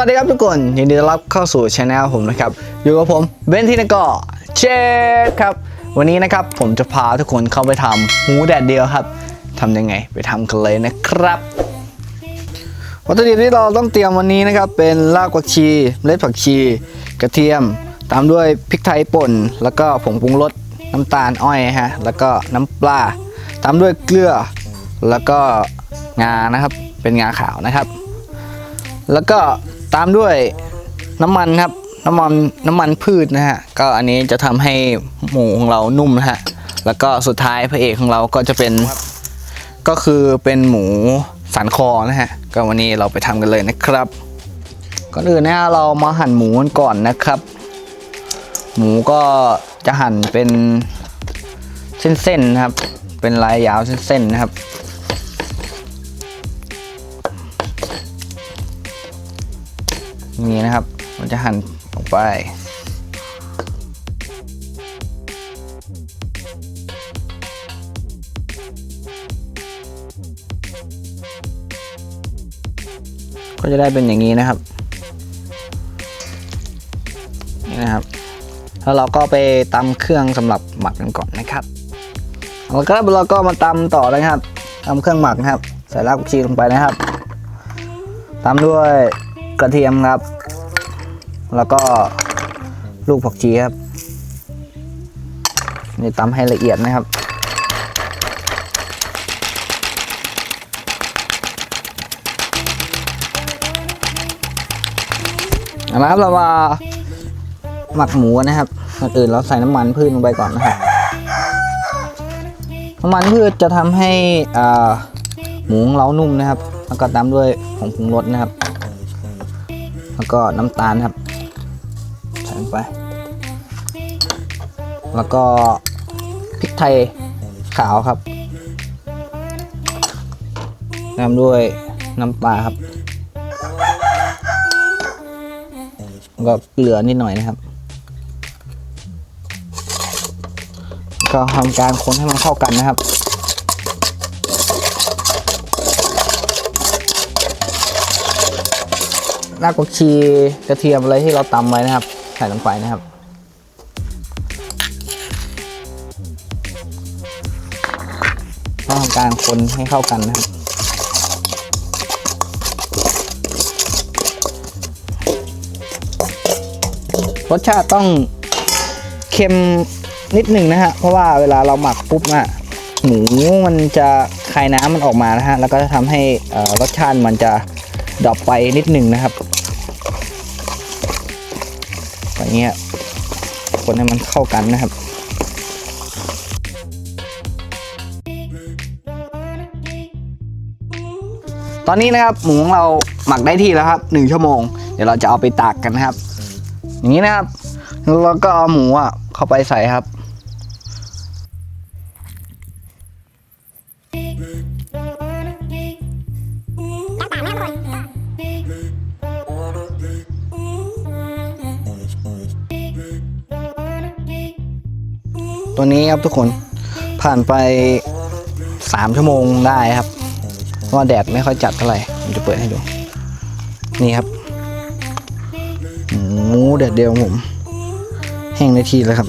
วัสดีครับทุกคนยินดีต้อนรับเข้าสู่ช anel ผมนะครับ อยู่กับผมเบนทินกอเชฟครับ วันนี้นะครับผมจะพาทุกคนเข้าไปทำหมูแดดเดียวครับทำยังไงไปทำกันเลยนะครับ วัตถุดิบที่เราต้องเตรียมวันนี้นะครับ เป็นรากผักชีเมล็ดผักชี กระเทียม ตามด้วยพริกไทยป่น แล้วก็ผงปรุงรสน้ำตาลอ้อยฮะแล้วก็น้ำปลาตามด้วยเกลือ แล้วก็งานะครับเป็นงาขาวนะครับ แล้วก็ ตามด้วยน้ำมันครับ น้ำมันน้ำมันพืชนะฮะ ก็อันนี้จะทำให้หมูของเรานุ่มนะฮะ แล้วก็สุดท้ายพระเอกของเราก็จะเป็น ก็คือเป็นหมูสันคอนะฮะ ก็วันนี้เราไปทำกันเลยนะครับ ก่อนอื่นนะฮะเรามาหั่นหมูกันก่อนนะครับ หมูก็จะหั่นเป็นเส้นๆนะครับ เป็นลายยาวเส้นๆนะครับ นี่นะครับ มันจะหั่นออกไป ก็จะได้เป็นอย่างนี้นะครับนี่นะครับ แล้วเราก็ไปตำเครื่องสำหรับหมักกันก่อนนะครับแล้วก็เราก็มาตำต่อเลยครับตำเครื่องหมักนะครับ ใส่รากผักชีลงไปนะครับตามด้วย กระเทียมครับ แล้วก็ลูกผักชีครับ นี่ตำให้ละเอียดนะครับเอาละครับเรามาหมักหมูนะครับก่อนอื่นเราใส่น้ำมันพืชลงไปก่อนนะครับน้ำมันพืชจะทำให้หมูของเรานุ่มนะครับ แล้วก็ตามด้วยผงปรุงรสนะครับ แล้วก็น้ำตาลครับใส่ลงไป แล้วก็พริกไทยขาวครับตามด้วยน้ำปลาครับแล้วก็เกลือนิดหน่อยนะครับ ก็ทำการคนให้มันเข้ากันนะครับ รากผักชีกระเทียมอะไรที่เราตำไว้นะครับ ใส่ลงไปนะครับก็ทำการคนให้เข้ากันนะครับรสชาติต้องเค็มนิดหนึ่งนะฮะ เพราะว่าเวลาเราหมักปุ๊บอะหมูมันจะคายน้ำมันออกมานะฮะ แล้วก็จะทำให้รสชาติมันจะ ดรอปไปนิดหนึ่งนะครับอย่างเงี้ยคนให้มันเข้ากันนะครับตอนนี้นะครับหมูของเราหมักได้ที่แล้วครับหนึ่งชั่วโมง เดี๋ยวเราจะเอาไปตากกันนะครับ อย่างนี้นะครับแล้วก็เอาหมูอะเข้าไปใส่ครับ ตัวนี้ครับทุกคนผ่านไปสามชั่วโมงได้ครับเพราะแดดไม่ค่อยจัดเท่าไหร่ผมจะเปิดให้ดู นี่ครับหมูแดดเดียวผม แห้งในทีแล้วครับ